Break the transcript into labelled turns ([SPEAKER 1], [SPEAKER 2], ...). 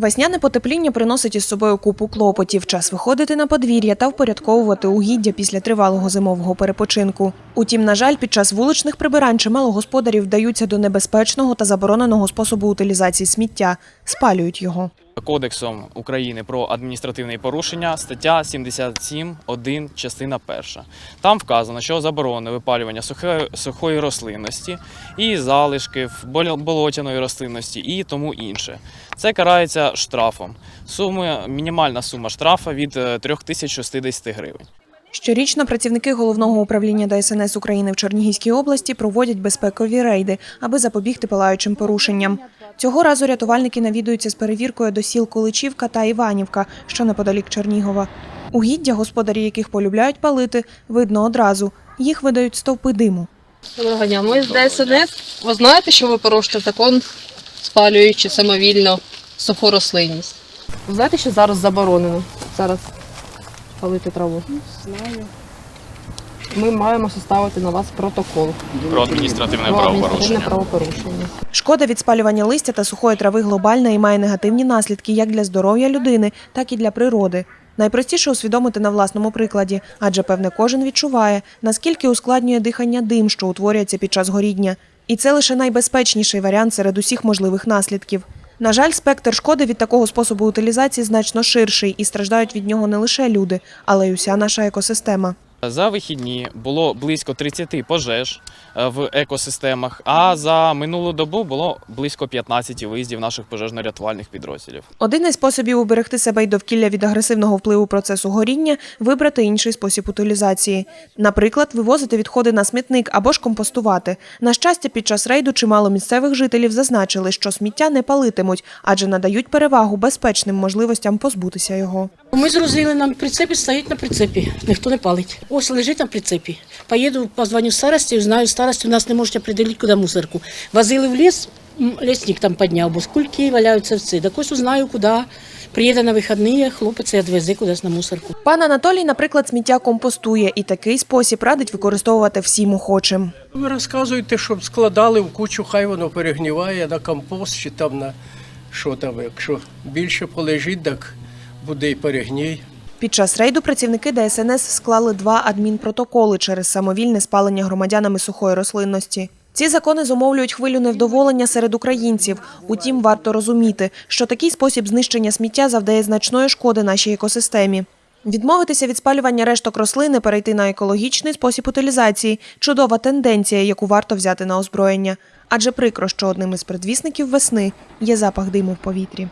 [SPEAKER 1] Весняне потепління приносить із собою купу клопотів. Час виходити на подвір'я та впорядковувати угіддя після тривалого зимового перепочинку. Утім, на жаль, під час вуличних прибирань чимало господарів вдаються до небезпечного та забороненого способу утилізації сміття, спалюють його.
[SPEAKER 2] Кодексом України про адміністративні порушення, стаття 77.1, частина 1. Там вказано, що заборонено випалювання сухої, рослинності і залишків бол- болотяної рослинності і тому інше. Це карається штрафом. Сума, мінімальна сума штрафа від е, 3060 гривень.
[SPEAKER 1] Щорічно працівники головного управління ДСНС України в Чернігівській області проводять безпекові рейди, аби запобігти палаючим порушенням. Цього разу рятувальники навідуються з перевіркою до сіл Количівка та Іванівка, що неподалік Чернігова. Угіддя, господарі яких полюбляють палити, видно одразу. Їх видають стовпи диму.
[SPEAKER 3] Доброго дня. Ми з ДСНС. Ви знаєте, що ви порушите закон, спалюючи самовільно суху рослинність? Ви знаєте, що зараз заборонено? Зараз палити траву? Знаю. Ми маємо составити на вас протокол
[SPEAKER 2] Про адміністративне
[SPEAKER 3] про адміністративне
[SPEAKER 2] правопорушення.
[SPEAKER 3] правопорушення.
[SPEAKER 1] Шкода від спалювання листя та сухої трави глобальна і має негативні наслідки як для здоров'я людини, так і для природи. Найпростіше усвідомити на власному прикладі, адже певне кожен відчуває, наскільки ускладнює дихання дим, що утворюється під час горіння. І це лише найбезпечніший варіант серед усіх можливих наслідків. На жаль, спектр шкоди від такого способу утилізації значно ширший і страждають від нього не лише люди, але й уся наша екосистема.
[SPEAKER 2] За вихідні було близько 30 пожеж е, в екосистемах, а за минулу добу було близько 15 виїздів наших пожежно-рятувальних підрозділів.
[SPEAKER 1] Один із способів уберегти себе й довкілля від агресивного впливу процесу горіння вибрати інший спосіб утилізації. Наприклад, вивозити відходи на смітник або ж компостувати. На щастя, під час рейду чимало місцевих жителів зазначили, що сміття не палитимуть, адже надають перевагу безпечним можливостям позбутися його.
[SPEAKER 4] Ми зрозуміли, нам прицепі стоїть на прицепі, ніхто не палить. Ось лежить на прицепі. Поїду, позвоню старості, знаю, старості у нас не можуть определити, куди мусорку. Возили в ліс, лісник там підняв, бо скульки валяються в цій. Так ось узнаю, куди. Приїде на вихідні, хлопець і відвезе кудись на мусорку.
[SPEAKER 1] Пан Анатолій, наприклад, сміття компостує, і такий спосіб радить використовувати всім охочим.
[SPEAKER 5] Ви розказуєте, щоб складали в кучу, хай воно перегніває на компост чи там на що там. Якщо більше полежить, так буде і перегній.
[SPEAKER 1] Під час рейду працівники ДСНС склали два адмінпротоколи через самовільне спалення громадянами сухої рослинності. Ці закони зумовлюють хвилю невдоволення серед українців. Утім, варто розуміти, що такий спосіб знищення сміття завдає значної шкоди нашій екосистемі. Відмовитися від спалювання решток рослини, перейти на екологічний спосіб утилізації чудова тенденція, яку варто взяти на озброєння. Адже прикро, що одним із предвісників весни є запах диму в повітрі.